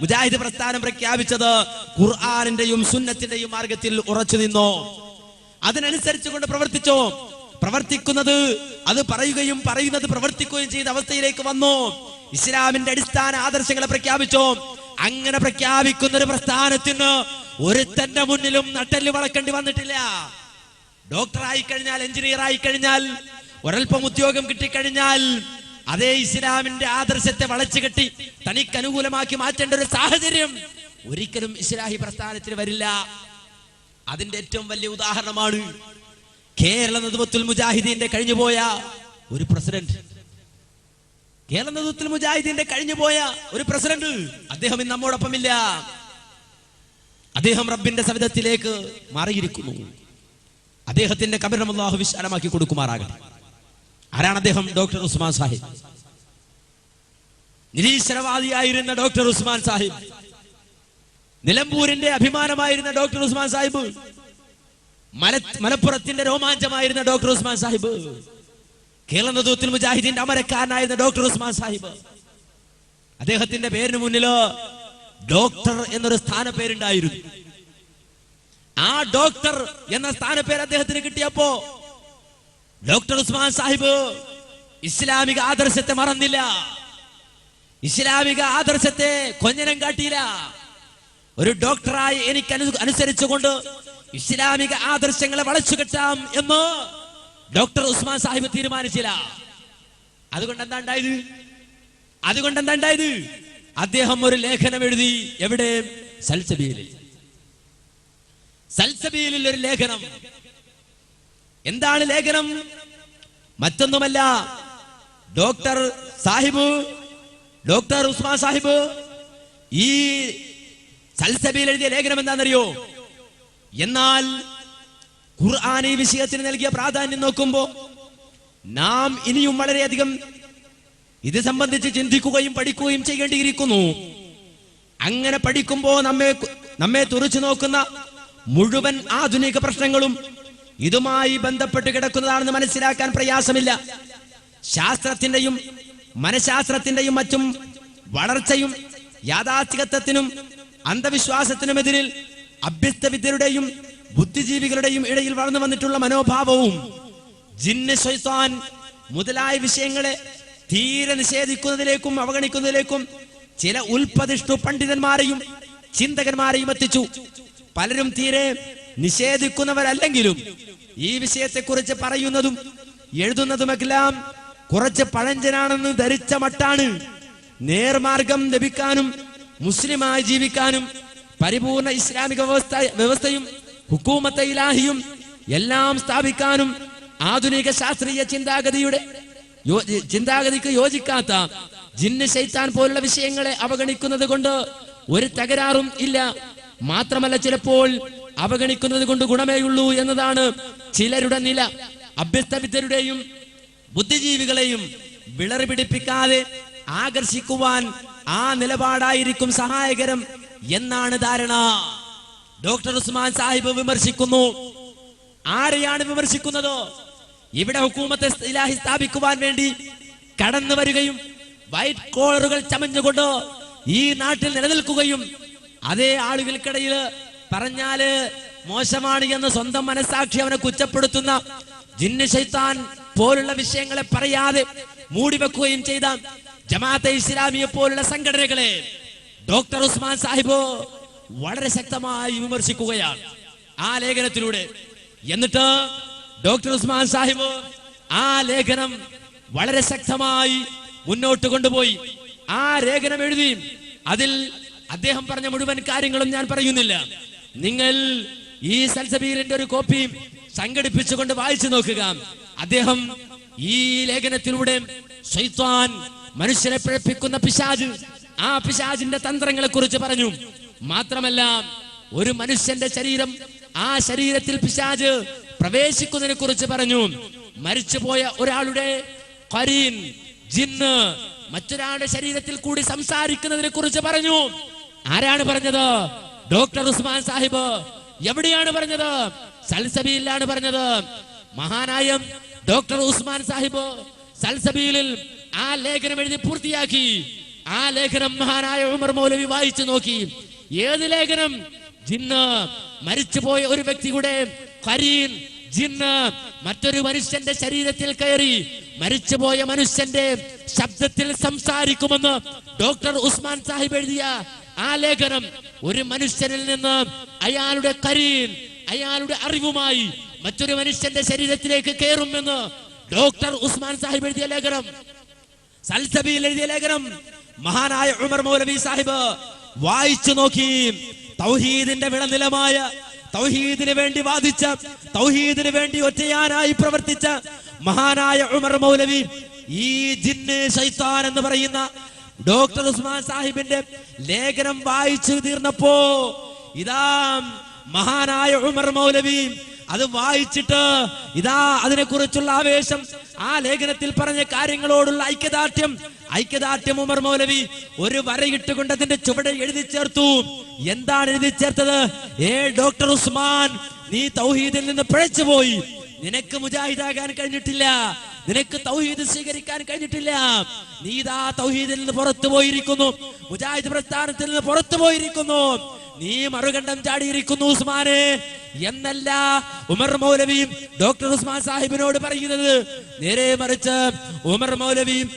മുജാഹിദ് പ്രസ്ഥാനം പ്രഖ്യാപിച്ചത് ഖുർആാനിന്റെയും സുന്നത്തിന്റെയും മാർഗത്തിൽ ഉറച്ചു നിന്നു? അതിനനുസരിച്ച് കൊണ്ട് പ്രവർത്തിച്ചോ? പ്രവർത്തിക്കുന്നത് അത് പറയുകയും പറയുന്നത് പ്രവർത്തിക്കുകയും ചെയ്ത അവസ്ഥയിലേക്ക് വന്നു? ഇസ്ലാമിന്റെ അടിസ്ഥാന ആദർശങ്ങളെ പ്രഖ്യാപിച്ചോ? അങ്ങനെ പ്രഖ്യാപിക്കുന്ന ഒരു പ്രസ്ഥാനത്തിന് ഒരുത്തന്റെ മുന്നിലും നട്ടൽ വളക്കേണ്ടി വന്നിട്ടില്ല. ഡോക്ടർ ആയി കഴിഞ്ഞാൽ എഞ്ചിനീയർ ആയി കഴിഞ്ഞാൽ ഒരൽപ്പം ഉദ്യോഗം കിട്ടിക്കഴിഞ്ഞാൽ അതേ ഇസ്ലാമിന്റെ ആദർശത്തെ വളച്ചു കെട്ടി തനിക്ക് അനുകൂലമാക്കി മാറ്റേണ്ട ഒരു സാഹചര്യം ഒരിക്കലും ഇസ്ലാഹി പ്രസ്ഥാനത്തിന് വരില്ല. അതിന്റെ ഏറ്റവും വലിയ ഉദാഹരണമാണ് കേരള നദുബത്തുൽ മുജാഹിദീന്റെ കഴിഞ്ഞുപോയ ഒരു പ്രസിഡന്റ്. കേരള നദുബത്തുൽ മുജാഹിദീന്റെ കഴിഞ്ഞുപോയ ഒരു പ്രസിഡന്റ് അദ്ദേഹം ഇന്ന് നമ്മോടൊപ്പമില്ല. അദ്ദേഹം റബ്ബിന്റെ സവിധത്തിലേക്ക് മാറിയിരിക്കുന്നു. അദ്ദേഹത്തിന്റെ കബരം വിശാലമാക്കി കൊടുക്കുമാറാകട്ടെ. ആരാണ് അദ്ദേഹം? ഡോക്ടർ ഉസ്മാൻ സാഹിബ്. നിരീശ്വരവാദിയായിരുന്ന ഡോക്ടർ ഉസ്മാൻ സാഹിബ്. നിലമ്പൂരിന്റെ അഭിമാനമായിരുന്ന ഡോക്ടർ ഉസ്മാൻ സാഹിബ്. മല മലപ്പുറത്തിന്റെ രോമാഞ്ചമായിരുന്ന ഡോക്ടർ ഉസ്മാൻ സാഹിബ്. കേരള മുജാഹിദിന്റെ അമരക്കാരനായിരുന്ന ഡോക്ടർ ഉസ്മാൻ സാഹിബ്. അദ്ദേഹത്തിന്റെ പേരിന് മുന്നിലോ ഡോക്ടർ എന്നൊരു സ്ഥാനപ്പേരുണ്ടായിരുന്നു. ആ ഡോക്ടർ എന്ന സ്ഥാനപ്പേര് അദ്ദേഹത്തിന് കിട്ടിയപ്പോ ഡോക്ടർ ഉസ്മാൻ സാഹിബ് ഇസ്ലാമിക ആദർശത്തെ മറന്നില്ല. ഇസ്ലാമിക ആദർശത്തെ കൊഞ്ഞനം കാട്ടിയില്ല. ഒരു ഡോക്ടറായി എനിക്ക് അനു- അനുസരിച്ചുകൊണ്ട് ഇസ്ലാമിക ആദർശങ്ങളെ വളച്ചു കെട്ടാം എന്ന് ഡോക്ടർ ഉസ്മാൻ സാഹിബ് തീരുമാനിച്ചില്ല. അതുകൊണ്ട് എന്താ ഉണ്ടായത് അതുകൊണ്ട് എന്താ ഉണ്ടായത് അദ്ദേഹം ഒരു ലേഖനം എഴുതി എവിടെ സൽസബീലിൽ. സൽസബീലിൽ ഒരു ലേഖനം. എന്താണ് ലേഖനം? മറ്റൊന്നുമല്ല. ഡോക്ടർ സാഹിബ് ഡോക്ടർ ഉസ്മാൻ സാഹിബ് ഈ സൽസബിയിൽ എഴുതിയ ലേഖനം എന്താണെന്നറിയോ? എന്നാൽ ഖുർആൻ ഈ വിഷയത്തിന് നൽകിയ പ്രാധാന്യം നോക്കുമ്പോൾ നാം ഇനിയും വളരെയധികം ഇത് സംബന്ധിച്ച് ചിന്തിക്കുകയും പഠിക്കുകയും ചെയ്യേണ്ടിയിരിക്കുന്നു. അങ്ങനെ പഠിക്കുമ്പോൾ നമ്മെ നമ്മെ തുറച്ചു നോക്കുന്ന മുഴുവൻ ആധുനിക പ്രശ്നങ്ങളും ഇതുമായി ബന്ധപ്പെട്ട് കിടക്കുന്നതാണെന്ന് മനസ്സിലാക്കാൻ പ്രയാസമില്ല. ശാസ്ത്രത്തിന്റെയും മനഃശാസ്ത്രത്തിന്റെയും മറ്റും വളർച്ചയും യാഥാർത്ഥികത്വത്തിനും അന്ധവിശ്വാസത്തിനുമെതിരിൽ അഭ്യസ്തവിദ്യരുടെയും ബുദ്ധിജീവികളുടെയും ഇടയിൽ വളർന്നു വന്നിട്ടുള്ള മനോഭാവവും ജിന്ന് ശൈസാൻ മുതലായ വിഷയങ്ങളെ തീരെ നിഷേധിക്കുന്നതിലേക്കും അവഗണിക്കുന്നതിലേക്കും ചില ഉൽപ്പതിഷ്ഠു പണ്ഡിതന്മാരെയും ചിന്തകന്മാരെയും എത്തിച്ചു. പലരും തീരെ നിഷേധിക്കുന്നവരല്ലെങ്കിലും ഈ വിഷയത്തെക്കുറിച്ച് പറയുന്നതും എഴുതുന്നതുമെല്ലാം കുറച്ച് പഴഞ്ചനാണെന്ന് ധരിച്ച മട്ടാണ്. നേർമാർഗം ലഭിക്കാനും മുസ്ലിമായി ജീവിക്കാനും പരിപൂർണ ഇസ്ലാമിക വ്യവസ്ഥ വ്യവസ്ഥയും ഹുക്കൂമത്തെ ഇലാഹിയും എല്ലാം സ്ഥാപിക്കാനും ആധുനിക ശാസ്ത്രീയ ചിന്താഗതിയുടെ ചിന്താഗതിക്ക് യോജിക്കാത്ത ജിന്ന് ശൈത്താൻ പോലുള്ള വിഷയങ്ങളെ അവഗണിക്കുന്നത് കൊണ്ട് ഒരു തകരാറും ഇല്ല. മാത്രമല്ല ചിലപ്പോൾ അവഗണിക്കുന്നത് കൊണ്ട് ഗുണമേയുള്ളൂ എന്നതാണ് ചിലരുടെ നില. അഭ്യസ്തവിദ്യരുടെയും ബുദ്ധിജീവികളെയും വിളറി പിടിപ്പിക്കാതെ ആകർഷിക്കുവാൻ ആ നിലപാടായിരിക്കും സഹായകരം എന്നാണ് ധാരണ. ഡോക്ടർ ഉസ്മാൻ സാഹിബ് വിമർശിക്കുന്നു. ആരെയാണ് വിമർശിക്കുന്നത്? ഇവിടെ ഹുക്കൂമത്തെ ഇലാഹി സ്ഥാപിക്കുവാൻ വേണ്ടി കടന്നു വരികയും വൈറ്റ് കോളറുകൾ ചമഞ്ഞുകൊണ്ട് ഈ നാട്ടിൽ നിലനിൽക്കുകയും അതേ ആളുകൾക്കിടയിൽ പറഞ്ഞാൽ മോശമാണ് എന്ന് സ്വന്തം മനസ്സാക്ഷി അവനെ കുറ്റപ്പെടുത്തുന്ന ജിന്നു ശൈത്താൻ പോലുള്ള വിഷയങ്ങളെ പറയാതെ മൂടിവെക്കുകയും ചെയ്ത ജമാഅത്തെ ഇസ്ലാമിയെ പോലുള്ള സംഘടനകളെ ഡോക്ടർ ഉസ്മാൻ സാഹിബോ വളരെ ശക്തമായി വിമർശിക്കുകയാണ് ആ ലേഖനത്തിലൂടെ. എന്നിട്ട് ഡോക്ടർ ഉസ്മാൻ സാഹിബ് ആ ലേഖനം വളരെ ശക്തമായി മുന്നോട്ട് കൊണ്ടുപോയി. ആ ലേഖനം എഴുതി അതിൽ അദ്ദേഹം പറഞ്ഞ മുഴുവൻ കാര്യങ്ങളും ഞാൻ പറയുന്നില്ല. നിങ്ങൾ ഈ സൽസബീറിന്റെ ഒരു കോപ്പി സംഘടിപ്പിച്ചുകൊണ്ട് വായിച്ചു നോക്കുക. അദ്ദേഹം ഈ ലേഖനത്തിലൂടെ ശൈത്താൻ മനുഷ്യനെ പിഴപ്പിക്കുന്ന പിശാജ് ആ പിശാജിന്റെ തന്ത്രങ്ങളെ കുറിച്ച് പറഞ്ഞു. മാത്രമല്ല ഒരു മനുഷ്യന്റെ ശരീരം ആ ശരീരത്തിൽ പിശാജ് പ്രവേശിക്കുന്നതിനെ കുറിച്ച് പറഞ്ഞു. മരിച്ചുപോയ ഒരാളുടെ ജിന്ന് മറ്റൊരാളുടെ ശരീരത്തിൽ കൂടി സംസാരിക്കുന്നതിനെ കുറിച്ച് പറഞ്ഞു. ആരാണ് പറഞ്ഞത്? ഡോക്ടർ ഉസ്മാൻ സാഹിബ് എവിടെയാണ് പറഞ്ഞത്? സൽസബിയിലാണ് പറഞ്ഞത്. മഹാനായ ഡോക്ടർ ഉസ്മാൻ സാഹിബ് സൽസബിയിൽ ആ ലേഖനം എഴുതി പൂർത്തിയാക്കി. ആ ലേഖനം മഹാനായ ഉമർ മൗലവി വായിച്ചു നോക്കി. ഏത് ലേഖനം? ജിന്ന്. മരിച്ചുപോയ ഒരു വ്യക്തിയുടെ കരീൻ ജിന്ന്. മറ്റൊരു മനുഷ്യന്റെ ശരീരത്തിൽ കയറി മരിച്ചുപോയ മനുഷ്യന്റെ ശബ്ദത്തിൽ സംസാരിക്കുമെന്ന് ഡോക്ടർ ഉസ്മാൻ സാഹിബ് എഴുതിയ ആ ലേഖനം ഒരു മനുഷ്യനിൽ നിന്ന് അയാളുടെ കരീൻ അയാളുടെ അറിവുമായി മറ്റൊരു മനുഷ്യന്റെ ശരീരത്തിലേക്ക് കയറുമെന്ന് ഡോക്ടർ ഉസ്മാൻ സാഹിബ് എഴുതിയ ലേഖനം. സൽസബിയിൽ എഴുതിയ ലേഖനം. മഹാനായ ഉമർ മൗലവി സാഹിബ് വായിച്ചു നോക്കി. തൗഹീദിന്റെ വിളനിലമായ തൗഹീദിന് വേണ്ടി വാദിച്ച തൗഹീദിന് വേണ്ടി ഒറ്റയാനായി പ്രവർത്തിച്ച മഹാനായ ഉമർ മൗലവി ഈ ജിന്ന് ശൈത്താൻ എന്ന് പറയുന്ന ഡോക്ടർ ഉസ്മാൻ സാഹിബിന്റെ ലേഖനം വായിച്ചു തീർന്നപ്പോ ഇതാ മഹാനായ ഉമർ മൗലവി അത് വായിച്ചിട്ട് ഇതാ അതിനെക്കുറിച്ചുള്ള ആവേശം. ആ ലേഖനത്തിൽ പറഞ്ഞ കാര്യങ്ങളോടുള്ള ഐക്യദാർഢ്യം. ഐക്യദാർഢ്യം ഉമർ മൗലവി ഒരു വരയിട്ടുകൊണ്ട് അതിന്റെ ചുവടെ എഴുതി ചേർത്തു. എന്താണ് എഴുതി ചേർത്തത്? ഏ ഡോക്ടർ ഉസ്മാൻ നീ തൗഹീദിൽ നിന്ന് പിഴച്ചുപോയി. നിനക്ക് മുജാഹിദാകാൻ കഴിഞ്ഞിട്ടില്ല. നിനക്ക് തൗഹീദ് സ്വീകരിക്കാൻ കഴിഞ്ഞിട്ടില്ല. നീ ഇതാ തൗഹീദിൽ നിന്ന് പുറത്തു പോയിരിക്കുന്നു. മുജാഹിദ് പ്രസ്ഥാനത്തിൽ നിന്ന് പുറത്തു പോയിരിക്കുന്നു. നീ മറുകണ്ഠം ചാടിയിരിക്കുന്നു ഉസ്മാനെ. എന്നല്ല ഉമർ മൗലവിയും ഡോക്ടർ ഉസ്മാൻ സാഹിബിനോട് പറയുന്നത്. നേരെ മറിച്ച് ഉമർ മൗലവിയും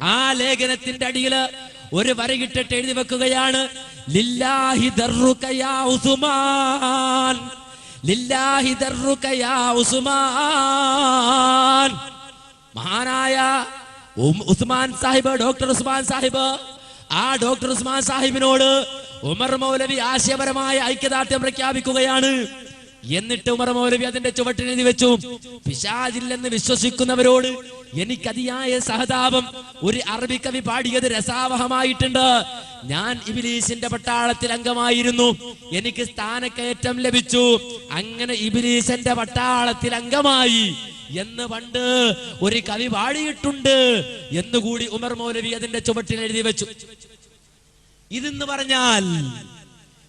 ആ ലേഖനത്തിന്റെ അടിയിൽ ഒരു വരകിട്ടിട്ട് എഴുതി വെക്കുകയാണ്. ലില്ലാഹി ദർറുക യാ ഉസ്മാൻ. ലില്ലാഹി ഉസ്മാൻ. മഹാനായ ഉസ്മാൻ സാഹിബ് ഡോക്ടർ ഉസ്മാൻ സാഹിബ്. ആ ഡോക്ടർ ഉസ്മാൻ സാഹിബിനോട് ഉമർ മൗലവി ആശയപരമായ ഐക്യദാർഢ്യം പ്രഖ്യാപിക്കുകയാണ്. എന്നിട്ട് ഉമർ മൗലവി അതിന്റെ ചുവട്ടിൽ എഴുതി വെച്ചു. പിശാചില്ലെന്ന് വിശ്വസിക്കുന്നവരോട് എനിക്കതിയായ സഹതാപം ഒരു അറബി കവി പാടിയത് രസാവഹമായിട്ടുണ്ട്. ഞാൻ ഇബിലീസിന്റെ പട്ടാളത്തിൽ അംഗമായിരുന്നു. എനിക്ക് സ്ഥാനക്കയറ്റം ലഭിച്ചു. അങ്ങനെ ഇബിലീസിന്റെ പട്ടാളത്തിൽ അംഗമായി. എന്ന് പണ്ട് ഒരു കവി പാടിയിട്ടുണ്ട് എന്നുകൂടി ഉമർ മൗലവി അതിന്റെ ചുവട്ടിൽ എഴുതി വെച്ചു. ഇതെന്ന് പറഞ്ഞാൽ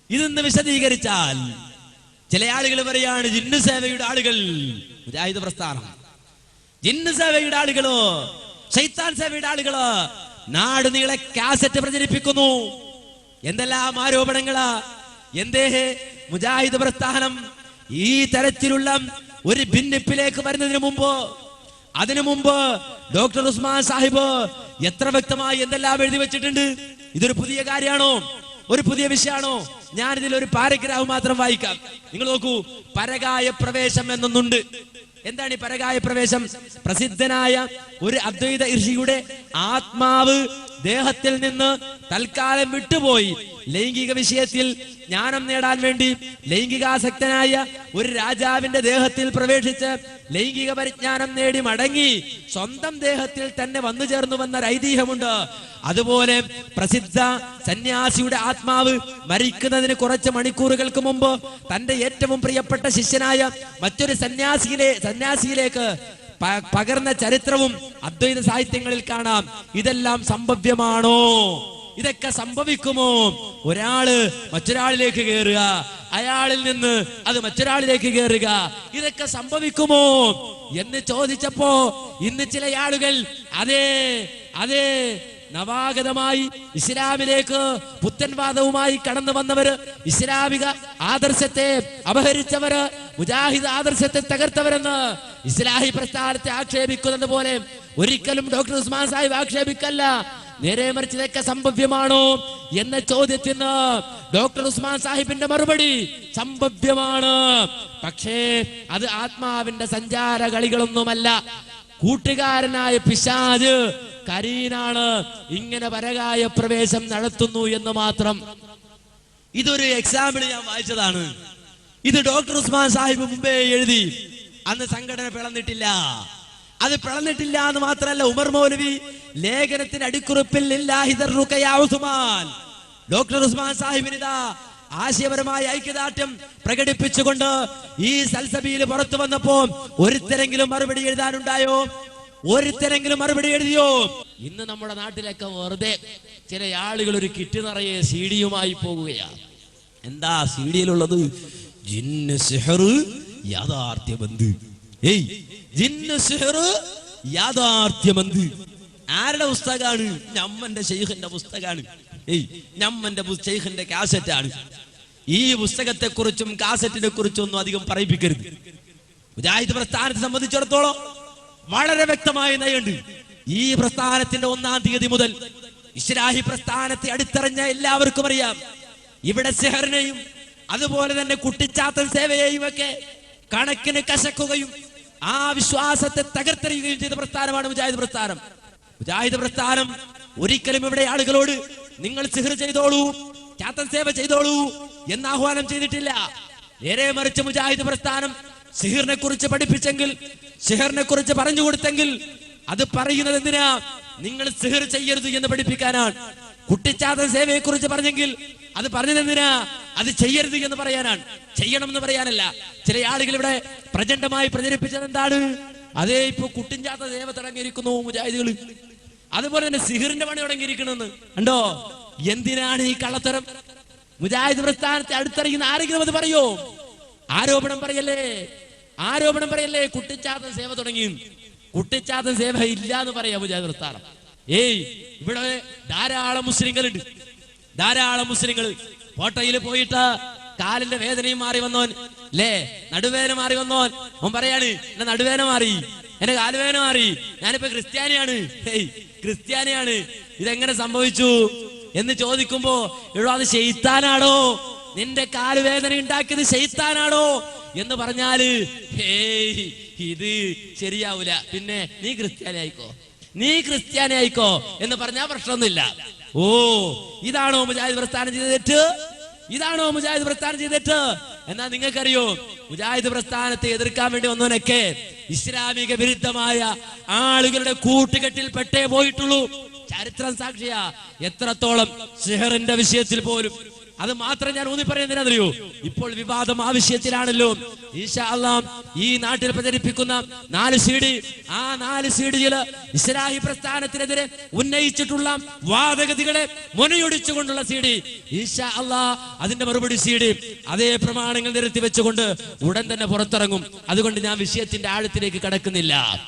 ഇതെന്ന് വിശദീകരിച്ചാൽ ചില ആളുകൾ പറയാണ് ജിന്നു സേവയുടെ ആളുകൾ മുജാഹിദ് പ്രസ്ഥാനം. ജിന്നു സേവയുടെ ആളുകളോ ശൈത്താൻ സേവയുടെ ആളുകളോ നാട് നീളെ കാസറ്റ് പ്രചരിപ്പിക്കുന്നു. എന്തെല്ലാം ആരോപണങ്ങളാ? എന്തേ? മുജാഹിദ് പ്രസ്ഥാനം ഈ തരത്തിലുള്ള ഒരു ഭിന്നിപ്പിലേക്ക് വരുന്നതിന് മുമ്പ് അതിനു മുമ്പ് ഡോക്ടർ ഉസ്മാൻ സാഹിബ് എത്ര വ്യക്തമായി എന്തെല്ലാം എഴുതി വെച്ചിട്ടുണ്ട്? ഇതൊരു പുതിയ കാര്യമാണോ? ഒരു പുതിയ വിഷയമാണോ ഞാൻ ഇതിൽ ഒരു പാരഗ്രാഫ് മാത്രം വായിക്കാം. നിങ്ങൾ നോക്കൂ പരകായ പ്രവേശം എന്നൊന്നുണ്ട്. എന്താണ് ഈ പരകായ പ്രവേശം? പ്രസിദ്ധനായ ഒരു അദ്വൈത ഋഷിയുടെ ആത്മാവ് ദേഹത്തിൽ നിന്ന് തൽക്കാലം വിട്ടുപോയി. ലൈംഗിക വിഷയത്തിൽ ജ്ഞാനം നേടാൻ വേണ്ടി ലൈംഗികാസക്തനായ ഒരു രാജാവിന്റെ ദേഹത്തിൽ പ്രവേശിച്ച് ലൈംഗിക പരിജ്ഞാനം നേടി മടങ്ങി സ്വന്തം ദേഹത്തിൽ തന്നെ വന്നു ചേർന്നു വന്ന ഐതിഹ്യമുണ്ട് അതുപോലെ പ്രസിദ്ധ സന്യാസിയുടെ ആത്മാവ് മരിക്കുന്നതിന് കുറച്ച് മണിക്കൂറുകൾക്ക് മുമ്പ് തന്റെ ഏറ്റവും പ്രിയപ്പെട്ട ശിഷ്യനായ മറ്റൊരു സന്യാസിയിലെ സന്യാസിയിലേക്ക് പകർന്ന ചരിത്രവും അദ്വൈത സാഹിത്യങ്ങളിൽ കാണാം. ഇതെല്ലാം സംഭവ്യമാണോ? ഇതൊക്കെ സംഭവിക്കുമോ? ഒരാൾ മറ്റൊരാളിലേക്ക് കയറുക അയാളിൽ നിന്ന് അത് മറ്റൊരാളിലേക്ക് കയറുക ഇതൊക്കെ സംഭവിക്കുമോ? എന്ന് ചോദിച്ചപ്പോ ഇന്ന് ചില ആളുകൾ അതെ അതെ നവാഗതമായി ഇസ്ലാമിലേക്ക് പുത്തൻവാദവുമായി കടന്നു വന്നവര് ഇസ്ലാമിക ആദർശത്തെ അപഹരിച്ചവര് മുജാഹിദ് ആദർശത്തെ തകർത്തവരെന്ന് ഇസ്ലാഹി പ്രസ്ഥാനത്തെ ആക്ഷേപിക്കുന്നത് പോലെ ഒരിക്കലും ഡോക്ടർ ഉസ്മാൻ സാഹിബ് ആക്ഷേപിക്കല്ല. നേരെ മറിച്ച് ഇതൊക്കെ സംഭവ്യമാണോ എന്ന ചോദ്യത്തിന് ഡോക്ടർ ഉസ്മാൻ സാഹിബിന്റെ മറുപടി സംഭവ്യമാണ്. പക്ഷേ അത് ആത്മാവിന്റെ സഞ്ചാര കളികളൊന്നുമല്ല കൂട്ടുകാരനായ പിശാജ് കരീനാണ് ഇങ്ങനെ പരകായ പ്രവേശം നടത്തുന്നു എന്ന് മാത്രം. ഇതൊരു എക്സാമ്പിൾ ഞാൻ വായിച്ചതാണ്. ഇത് ഡോക്ടർ ഉസ്മാൻ സാഹിബ് മുമ്പേ എഴുതി. അന്ന് സംഘടന പിളന്നിട്ടില്ല അത് പിളന്നിട്ടില്ല എന്ന് മാത്രമല്ല ഉമർ മൗലവി ലേഖനത്തിന് അടിക്കുറിപ്പിൽ ഡോക്ടർ ഉസ്മാൻ ഉസ്മാൻ സാഹിബിനിതാ ആശയപരമായ ഐക്യദാർഢ്യം പ്രകടിപ്പിച്ചുകൊണ്ട് ഈ സൽസബിയിൽ പുറത്തു വന്നപ്പോ ഒരുത്തരെങ്കിലും മറുപടി എഴുതാനുണ്ടായോ? ഒരുത്തരെങ്കിലും മറുപടി എഴുതിയോ? ഇന്ന് നമ്മുടെ നാട്ടിലൊക്കെ വെറുതെ ചില ആളുകൾ ഒരു കിറ്റ് നിറയെ സീഡിയുമായി പോകുകയാണ്. എന്താ സീഡിയിലുള്ളത്? ജിന്ന് സിഹർ യാഥാർത്ഥ്യബന്ധ്. ഏയ് ജിന്ന് സിഹർ യാഥാർത്ഥ്യബന്ധ്. ആരുടെ പുസ്തകമാണ്? ഞമ്മന്റെ ഷെയ്ഖിന്റെ പുസ്തകമാണ്. ഏയ് ഞമ്മന്റെ ഷെയ്ഖിന്റെ കാസറ്റാണ്. ഈ പുസ്തകത്തെ കുറിച്ചും കാസറ്റിനെ കുറിച്ചും ഒന്നും അധികം പറയിപ്പിക്കരുത്. മുജാഹിദ് പ്രസ്ഥാനത്തെ സംബന്ധിച്ചിടത്തോളം വളരെ വ്യക്തമായ നയുണ്ട് ഈ പ്രസ്ഥാനത്തിന്റെ ഒന്നാം തീയതി മുതൽ ഇസ്ലാഹി പ്രസ്ഥാനത്തെ അടുത്തറിഞ്ഞ എല്ലാവർക്കും അറിയാം. ഇവിടെ സെഹറിനെയും അതുപോലെ തന്നെ കുട്ടിച്ചാത്തൻ സേവയെയും ഒക്കെ കണക്കിന് കശക്കുകയും ആ വിശ്വാസത്തെ തകർത്തെറിയുകയും ചെയ്ത പ്രസ്ഥാനമാണ് മുജാഹിദ് പ്രസ്ഥാനം. മുജാഹിദ് പ്രസ്ഥാനം ഒരിക്കലും ഇവിടെ ആളുകളോട് നിങ്ങൾ സിഹർ ചെയ്തോളൂ ചാത്തൻ സേവ ചെയ്തോളൂ എന്ന് ആഹ്വാനം ചെയ്തിട്ടില്ല. നേരെ മറിച്ച് മുജാഹിദ് പ്രസ്ഥാനം സിഹിറിനെ കുറിച്ച് പഠിപ്പിച്ചെങ്കിൽ സിഹറിനെ കുറിച്ച് പറഞ്ഞു കൊടുത്തെങ്കിൽ അത് പറയുന്നത് എന്തിനാ? നിങ്ങൾ സിഹിർ ചെയ്യരുത് എന്ന് പഠിപ്പിക്കാനാണ്. കുട്ടിച്ചാത സേവയെ കുറിച്ച് പറഞ്ഞെങ്കിൽ അത് പറഞ്ഞത് എന്തിനാ? അത് ചെയ്യരുത് എന്ന് പറയാനാണ്. ചെയ്യണം എന്ന് പറയാനല്ല. ചില ആളുകൾ ഇവിടെ പ്രചണ്ഡമായി പ്രചരിപ്പിച്ചത് എന്താണ്? അതേ ഇപ്പൊ കുട്ടിഞ്ചാത്ത സേവ തുടങ്ങിയിരിക്കുന്നു മുജാഹിദികൾ. അതുപോലെ തന്നെ സിഹിറിന്റെ പണി തുടങ്ങിയിരിക്കണമെന്ന്. കണ്ടോ? എന്തിനാണ് ഈ കള്ളത്തരം? മുജാഹിദ് പ്രസ്ഥാനത്തെ അടുത്തറിയുന്ന ആരെങ്കിലും അത് പറയോ? ആരോപണം പറയല്ലേ? ആരോപണം പറയല്ലേ? കുട്ടിച്ചാത്തൻ സേവ തുടങ്ങി. കുട്ടിച്ചാത്തൻ സേവ ഇല്ല എന്ന് പറയാ മുജാഹിദ് പ്രസ്ഥാനം ഏയ് ഇവിടെ ധാരാളം മുസ്ലിങ്ങളുണ്ട്. ധാരാളം മുസ്ലിങ്ങൾ. കോട്ടയിൽ പോയിട്ട് കാലിന്റെ വേദനയും മാറി വന്നോൻ. അല്ലേ നടുവേദന മാറി വന്നോൻ. അവൻ പറയാണ് എന്റെ നടുവേദന മാറി. എന്റെ കാലുവേദന മാറി. ഞാനിപ്പോ ക്രിസ്ത്യാനിയാണ്. ഏയ് ക്രിസ്ത്യാനിയാണ്. ഇതെങ്ങനെ സംഭവിച്ചു? എന്ന് ചോദിക്കുമ്പോ ഇവിടെ അത് ചെയ്ത്താനാണോ നിന്റെ കാലുവേദന ഉണ്ടാക്കിയത് ശൈത്താനാണോ എന്ന് പറഞ്ഞാൽ ഹേയ് ഇത് ശരിയാവൂല. പിന്നെ നീ ക്രിസ്ത്യാനി ആയിക്കോ നീ ക്രിസ്ത്യാനി ആയിക്കോ എന്ന് പറഞ്ഞാൽ പ്രശ്നമൊന്നുമില്ല. ഓ ഇതാണോ മുജാഹിദ് പ്രസ്ഥാനം ചെയ്ത തെറ്റ്? ഇതാണോ മുജാഹിദ് പ്രസ്ഥാനം ചെയ്തിട്ട് എന്നാ നിങ്ങൾക്കറിയോ മുജാഹിദ് പ്രസ്ഥാനത്തെ എതിർക്കാൻ വേണ്ടി വന്നവനൊക്കെ ഇസ്ലാമിക വിരുദ്ധമായ ആളുകളുടെ കൂട്ടുകെട്ടിൽ പെട്ടേ പോയിട്ടുള്ളൂ. ചരിത്രം സാക്ഷിയാ. എത്രത്തോളം സെഹറിന്റെ വിഷയത്തിൽ പോലും അത് മാത്രം ഞാൻ ഊന്നി പറയുന്നതിനറിയോ ഇപ്പോൾ വിവാദം ആ വിഷയത്തിലാണല്ലോ. ഈശാ ഈ നാട്ടിൽ പ്രചരിപ്പിക്കുന്ന നാല് സീഡി ആ നാല് സീഡികൾ ഇസ്ലാഹി പ്രസ്ഥാനത്തിനെതിരെ ഉന്നയിച്ചിട്ടുള്ള വാദഗതികളെ മുനയൊടിച്ചുകൊണ്ടുള്ള സീഡി. ഈശാ അല്ലാ അതിന്റെ മറുപടി സീഡി. അതേ പ്രമാണങ്ങൾ നിരത്തി വെച്ചുകൊണ്ട് ഉടൻ തന്നെ പുറത്തിറങ്ങും. അതുകൊണ്ട് ഞാൻ വിഷയത്തിന്റെ ആഴത്തിലേക്ക് കടക്കുന്നില്ല.